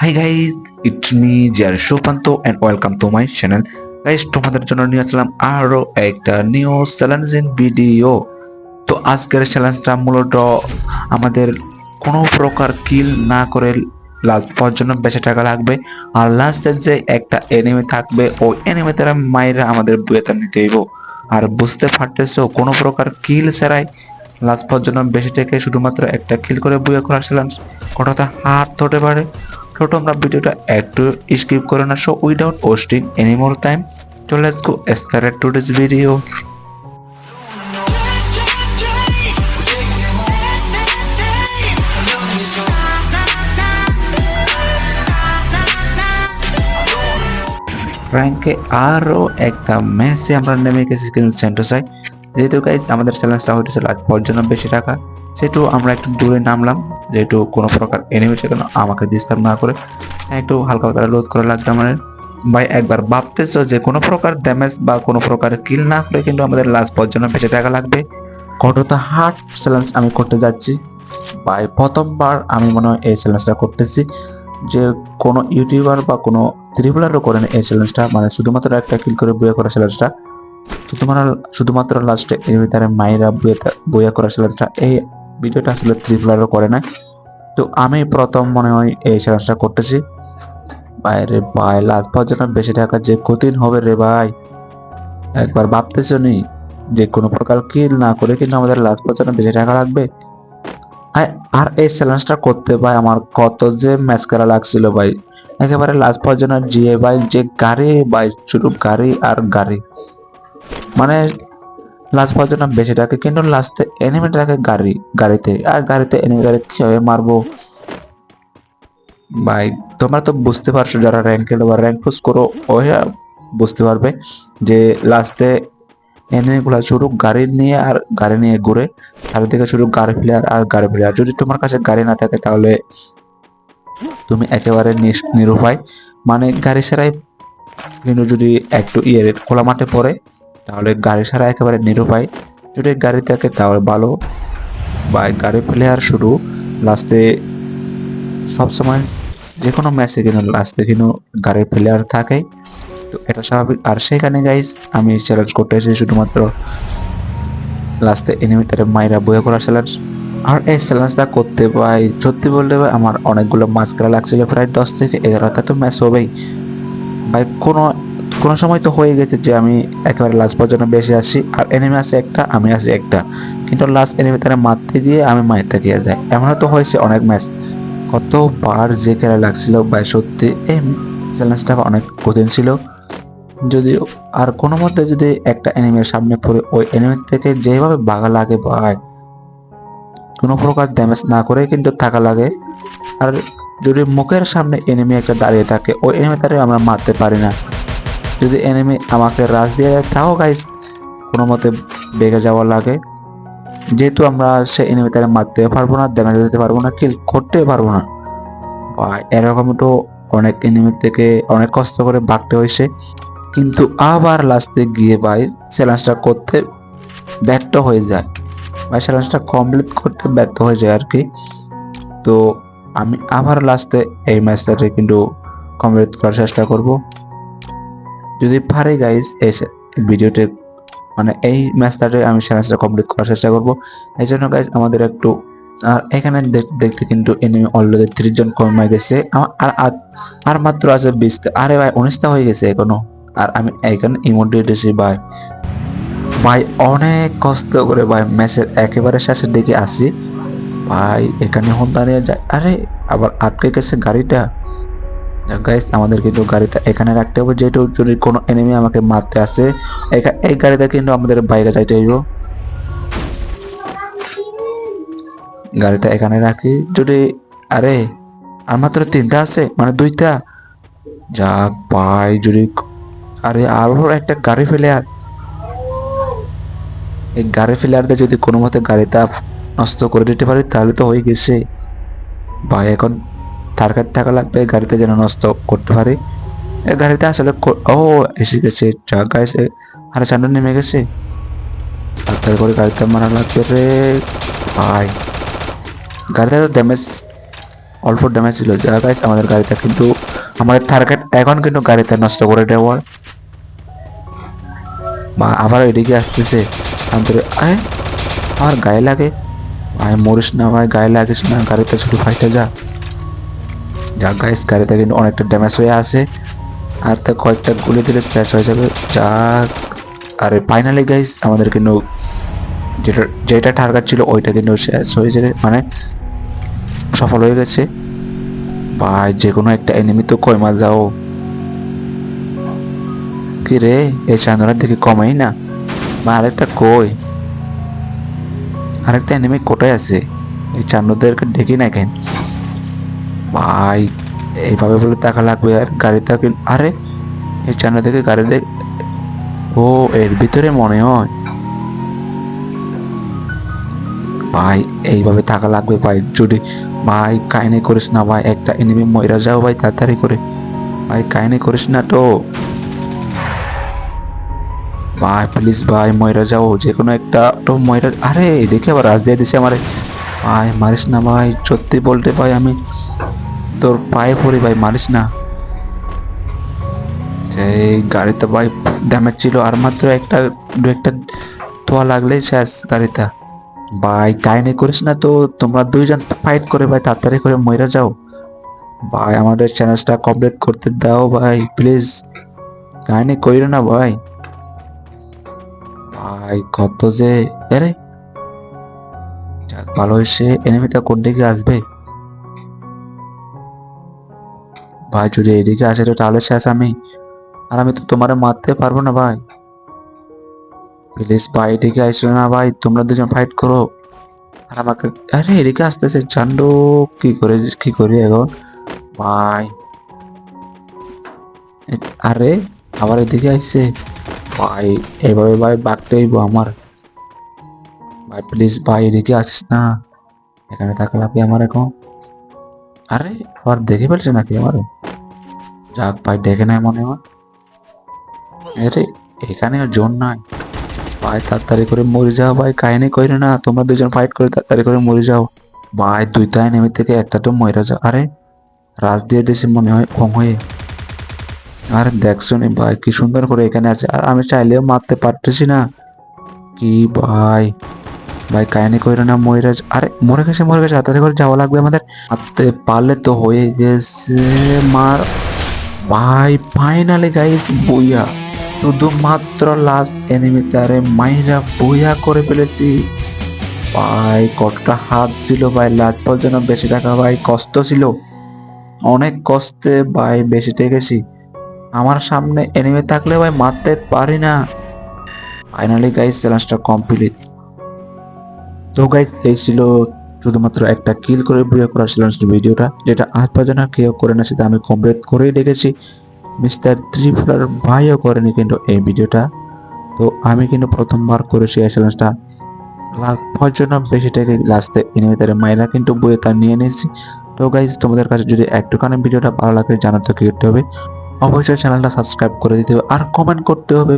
High guys it's me Ziyar Supanta and welcome to my channel guys তোমাদের জন্য নিয়ে আসলাম আরও একটা নিউ চ্যালেঞ্জিং ভিডিও তো আজকের চ্যালেঞ্জটা মূলত আমাদের কোনো প্রকার কিল না করে লাস্ট পর্যন্ত বেঁচে টাকা লাগবে। আর লাস্টের যে একটা এনিমি থাকবে, ওই এনিমি তারা মায়েরা আমাদের বুয়েতে নিতে হইব। আর বুঝতে পারতেছো, কোনো প্রকার কিল ছাড়াই লাস্ট পর্যন্ত বেশি থেকে শুধুমাত্র একটা কিল করে বুয়ে করার চ্যালেঞ্জ কতটা হাত হতে পারে। তো তোমরা ভিডিওটা একটু স্কিপ করে না so without wasting any more time তো let's go start today's video র্যাঙ্কে আরও একটা ম্যাচে আমরা নেমে গেছি কিন্তু সেন্টোসাই যেহেতু গাইজ আমাদের চ্যালেঞ্জটা হইতেছিল আজ পর্যন্ত বেশি টাকা। সেহেতু আমরা একটু দূরে নামলাম, যেহেতু কোনো প্রকার এনিমি কেন আমাকে ডিস্টার্ব না করে একটু হালকা করে লোড করে লাগবে আমাদের। ভাই, একবার ভাবতেছো যে কোনো প্রকার ড্যামেজ বা কোনো প্রকার কিল না করে কিন্তু আমাদের লাস্ট পর্যন্ত বেঁচে থাকা লাগবে? কতটা হার্ড চ্যালেঞ্জ আমি করতে যাচ্ছি। ভাই, প্রথমবার আমি মনে হয় এই চ্যালেঞ্জটা করতেছি। যে কোনো ইউটিউবার বা কোনো ত্রিপুলারও করেন এই চ্যালেঞ্জটা মানে শুধুমাত্র একটা কিল করে বইয়া করা চ্যালেঞ্জটা তোমার শুধুমাত্র লাস্টে এর ভিতরে মায়েরা বইয়া করা চ্যালেঞ্জটা এই ভিডিওটা আসলে থ্রি ত্রিপুলারও করে না তো আমি প্রথম মনে হয় এই চ্যালেঞ্জটা করতেছি। বাইরে ভাই লাজ লাস্ট পর্যন্ত বেশি টাকা যে কঠিন হবে রে ভাই। একবার ভাবতেছ নি যে কোনো প্রকার কিল না করে কিন্তু আমাদের লাজ লাস্ট পর্যন্ত বেশি টাকা লাগবে? আর- এই চ্যালেঞ্জটা করতে ভাই আমার কত যে ম্যাচ করা লাগছিল ভাই। একেবারে লাজ লাস্ট পর্যন্ত জিয়ে ভাই, যে গাড়ি ভাই, শুধু গাড়ি আর গাড়ি। মানে লাস্ট পর্যন্ত বেশি টাকা কিন্তু লাস্টে এনিমিটাকে গাড়ি, গাড়িতে। আর গাড়িতে এনিমিটাকে কীভাবে মারবো? ভাই, তোমরা তো বুঝতে পারছ যারা র্যাঙ্ক বা র্যাঙ্ক পুশ করো, ওরা বুঝতে পারবে যে লাস্টে এনিমিগুলা শুরু গাড়ি নিয়ে আর গাড়ি নিয়ে ঘুরে, চারিদিকে শুরু গাড়ি প্লেয়ার আর গাড়ি প্লেয়ার যদি তোমার কাছে গাড়ি না থাকে তাহলে তুমি একেবারে নিরুপায়। মানে গাড়ি ছাড়াই কিন্তু যদি একটু ইয়ে খোলা মাঠে পড়ে তাহলে গাড়ি ছাড়া একেবারে নিরুপায়। যদি গাড়ি থাকে তাহলে ভালো। বা গাড়ি প্লেয়ার শুরু। লাস্টে সবসময় যে কোনো ম্যাচে কিন্তু লাস্টে কিন্তু গাড়ির প্লেয়ার থাকে তো এটা স্বাভাবিক। আর সেখানে গাইস আমি চ্যালেঞ্জ করতে এসেছি শুধুমাত্র লাস্টে এনিমি মাইরা বয়ে করা চ্যালেঞ্জ আর এই চ্যালেঞ্জটা করতে পাই সত্যি বলতে আমার অনেকগুলো মাছ খেলা লাগছিল। প্রায় দশ থেকে এগারোটা তো ম্যাচ হবেই। ভাই, কোনো কোনো সময় তো হয়ে গেছে যে আমি একেবারে লাস্ট পর্যন্ত বেশি আসি আর এনিমি আছে একটা, আমি আছি একটা। কিন্তু লাস্ট এনিমি তারা মারতে গিয়ে আমি মারতে গিয়ে যাই। এমনও তো হয়েছে অনেক ম্যাচ কতবার যে খেলা লাগছিল ভাই, সত্যি, এই চ্যালেঞ্জটা অনেক কঠিন ছিল। যদিও, আর কোনো মতে যদি একটা এনিমের সামনে পড়ে, ওই এনিমের থেকে যেভাবে বাঘা লাগে ভাই, কোনো প্রকার ড্যামেজ না করে কিন্তু থাকা লাগে। আর যদি মুখের সামনে এনিমি একটা দাঁড়িয়ে থাকে, ওই এনিমি তারে আমরা মারতে পারি না। যদি এনিমি আমাকে রাজ দিয়ে দেয়, তাও গাইস কোনো মতে বেগে যাওয়া লাগে। যেহেতু আমরা সে এনিমি তারে মারতে পারব না ড্যামেজ দিতে পারব না কিল করতে পারব না। ভাই, এরকম তো অনেক এনিমি থেকে অনেক কষ্ট করে ভাগতে হয়েছে। কিন্তু আবার লাস্টে গিয়ে ভাই চ্যালেঞ্জটা করতে ব্যর্থ হয়ে যায়। ভাই চ্যালেঞ্জটা কমপ্লিট করতে ব্যর্থ হয়ে যায় আর কি। তো আমি আবার লাস্টে এই ম্যাচটাতে কিন্তু কমপ্লিট করার চেষ্টা করব। যদি পারি গাইস এই ভিডিওতে মানে এই ম্যাচটাতে আমি চ্যালেঞ্জটা কমপ্লিট করার চেষ্টা করব। এই জন্য গাইস আমাদের একটু, আর এখানে দেখতে কিন্তু এনিমি অলরেডি ত্রিশ জন কমে গেছে। আর আর- মাত্র আছে বিশ আরে ভাই, উনিশটা হয়ে গেছে এখনও। আর আমি এখানে ইমোট দিয়েছি, ভাই। ভাই, অনেক কষ্ট করে, ভাই ম্যাচের একেবারে শেষের দিকে আসি। ভাই, এখানে হন দাঁড়িয়ে যায়। আরে, আবার আটকে গেছে গাড়িটা। গাইস আমাদের কিন্তু গাড়িটা এখানে রাখতে হবে। যেহেতু যদি কোনো এনিমি আমাকে মারতে আসে, এই গাড়িটা কিন্তু আমাদের বাইরে যাইতে হইব। গাড়িটা এখানে রাখি। যদি, আরে, আর মাত্র তিনটা আছে? মানে দুইটা? যাক ভাই, যদি আরে, আরও একটা গাড়ি ফেলে আর এই গাড়ি ফেলে আর দিয়ে যদি কোনো মতে গাড়িটা নষ্ট করে দিতে পারি, তাহলে তো হয়ে গেছে। ভাই, এখন কাছে টাকা লাগবে, গাড়িতে যেন নষ্ট করতে পারি। গাড়িতে আসলে ও, এসে গেছে। যাক গাইছে আর চান্ডু নেমে গেছে। তাড়াতাড়ি করে গাড়িতে মারা লাগবে রে। ভাই। গাড়িটা তো ড্যামেজ অল্প ড্যামেজ ছিল। যা গাইস আমাদের গাড়িটা কিন্তু, আমাদের টার্গেট এখন কিন্তু গাড়িতে নষ্ট করে দেওয়ার বা আবার এদিকে আসতেছে। আমাদের আয়। আমার গায়ে লাগে। ভাই, মরিস না, ভাই, গায়ে লাগিস না। গাড়িতে শুধু ফাইটে যা। যা গাইস গাড়িতে কিন্তু অনেকটা ড্যামেজ হয়ে আছে। আর তা কয়েকটা গুলি দিলে শেষ হয়ে যাবে। যা, আরে ফাইনালি গাইস আমাদের কিন্তু যেটা যেটা টার্গেট ছিল ওইটা কিন্তু শেষ হয়ে যাবে। মানে সফল হয়ে গেছে। বা যে কোনো একটা এনিমি তো কই মাছ যাও। কি রে এই চান্দনার দিকে কমাই না। বা আরেকটা কই? আরেকটা এনিমি কোটায় আছে? এই চান্দদেরকে দেখি না কেন? ভাই, এইভাবে বলে টাকা লাগবে আর গাড়িটা আরে, এই চান্দা থেকে গাড়ি দেখ, ও, এর ভিতরে মনে হয়। ভাই, এইভাবে থাকা লাগবে ভাই, যদি, ভাই, কাহিনী করিস না ভাই, একটা এনিমি ময়রা যাও ভাই, তাড়াতাড়ি করে। ভাই, কাহিনী করিস না তো। ভাই প্লিজ ভাই ময়রা যাও যে কোনো একটা তো ময়রা আরে দেখে আবার রাজ দিয়ে দিছে আমারে। ভাই, মারিস না ভাই, সত্যি বলতে ভাই, আমি তোর পায়ে পড়ি ভাই, মারিস না। এই গাড়িতে ভাই ড্যামেজ ছিল আর মাত্র একটা, দু একটা ধোয়া লাগলেই শেষ গাড়িটা ভাই, কাহিনী করিস না তো, তোমরা দুইজন ফাইট করে ভাই, তাড়াতাড়ি করে মইরা যাও। ভাই, আমাদের চ্যানেলটা কমপ্লিট করতে দাও ভাই প্লিজ কাহিনী কইরো না ভাই। ভাই, কত যে আরে ভালো হয়েছে এনিমিটা কোন দিকে আসবে? ভাই, যদি এদিকে আসে তো তাহলে শেষ আমি। আর আমি তো তোমারে মারতে পারব না ভাই। প্লিজ ভাই, এদিকে আইসো না ভাই, তোমরা দুজন ফাইট করো। আর আমাকে আরে, এদিকে আসতেছে। চান্ডু কি করে কি করি এখন? ভাই। আরে, আবার এদিকে আসছে? ভাই এইভাবে ভাই বাঘটা হইব আমার। ভাই, প্লিজ ভাই, এদিকে আসিস না। এখানে থাকা লাগবে আমার এখন। আরে, আবার দেখে ফেলছে নাকি আমার? যাক ভাই দেখে নাই মনে হয়। আরে এখানে জোন নাই। ভাই, তাড়াতাড়ি করে মরে যাও ভাই, কাহিনী কইরে না, তোমরা দুজন ফাইট করে তাড়াতাড়ি করে মরে যাও। ভাই দুইটাই নেমে থেকে একটা তো মরে যাও। আরে, রাজ দিয়ে দিয়েছে মনে হয় কম হয়ে। আরে দেখছ নি ভাই, কি সুন্দর করে এখানে আছে। আর আমি চাইলেও মারতে পারতেছি না। কি ভাই? ভাই, কাহিনী কইরে না মরে যা- আরে, মরে গেছে মরে গেছে, তাড়াতাড়ি করে যাওয়া লাগবে আমাদের। মারতে পারলে তো হয়ে গেছে, মার ভাই ফাইনালি গাইস বইয়া। শুধুমাত্র লাস্ট এনিমিতে আরে মাইরা বইয়া করে ফেলেছি। ভাই, কতটা হাত ছিল, ভাই লাস্ট পর্যন্ত বেশি টাকা, ভাই, কষ্ট ছিল। অনেক কষ্টে, ভাই, বেশি গেছি। আমার সামনে এনিমি থাকলে, ভাই, মারতে পারি না। ফাইনালি গাইস চ্যালেঞ্জটা কমপ্লিট তো গাইস এই ছিল শুধুমাত্র একটা কিল করে বইয়া করা চ্যালেঞ্জ ভিডিওটা, যেটা আজ পর্যন্ত কেউ করে না, সেটা আমি কমপ্লিট করেই রেখেছি মিস্টার ত্রিপুরার ভাইও করেনি কিন্তু এই ভিডিওটা। তো আমি কিন্তু প্রথমবার করেছি এই চ্যালেঞ্জটা লাস্ট পর্যন্ত বেশি থেকে লাস্টে এনিমিটারে মাইরা কিন্তু বইয়ে তা নিয়ে নিয়েছি। তো গাইজ তোমাদের কাছে যদি একটুখানি ভিডিওটা ভালো লাগে জানাতে কি করতে হবে, অবশ্যই চ্যানেলটা সাবস্ক্রাইব করে দিতে হবে আর কমেন্ট করতে হবে।